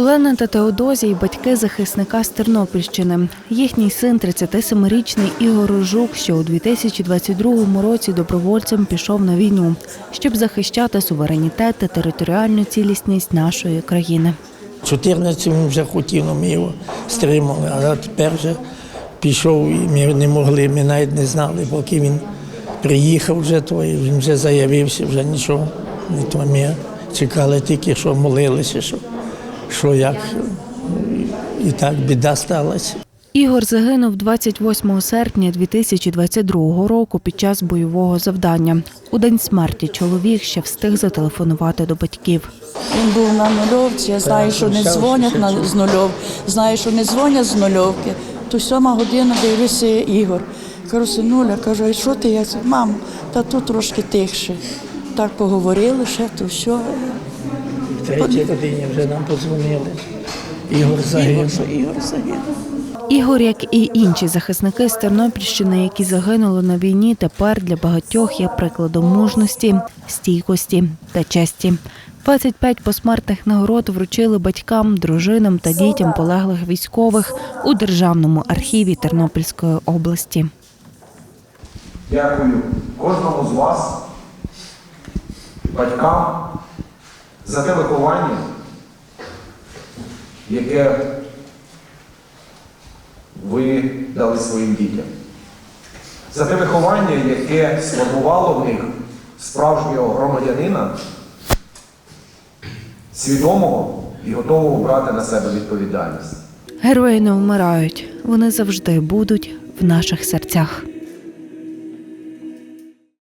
Олена та Теодозій – батьки захисника з Тернопільщини. Їхній син, 37-річний Ігор Жук, що у 2022 році добровольцем пішов на війну, щоб захищати суверенітет та територіальну цілісність нашої країни. 14 він вже хотів, ми його стримали, а тепер вже пішов і ми не могли, ми навіть не знали, поки він приїхав вже, то він вже заявився, вже нічого. Не то ми чекали тільки, що молилися, що, що як. І так біда сталася. Ігор загинув 28 серпня 2022 року під час бойового завдання. У день смерті чоловік ще встиг зателефонувати до батьків. Він був на нульовці, я знаю, що не дзвонять на, з нульов, знаю, що не дзвонять з нульовки. То сьома година дивлюся Ігор. Кажу, синуля, кажу, а що ти? Я кажу, мамо, та тут трошки тихше. Так поговорили ще, то все. В третій годині вже нам подзвонили. Ігор загинув. Ігор, загинув. Ігор, як і інші захисники з Тернопільщини, які загинули на війні, тепер для багатьох є прикладом мужності, стійкості та честі. 25 посмертних нагород вручили батькам, дружинам та дітям полеглих військових у державному архіві Тернопільської області. Дякую кожному з вас, батькам, за те виховання, яке ви дали своїм дітям. За те виховання, яке сформувало в них справжнього громадянина, свідомого і готового брати на себе відповідальність. Герої не вмирають, вони завжди будуть в наших серцях.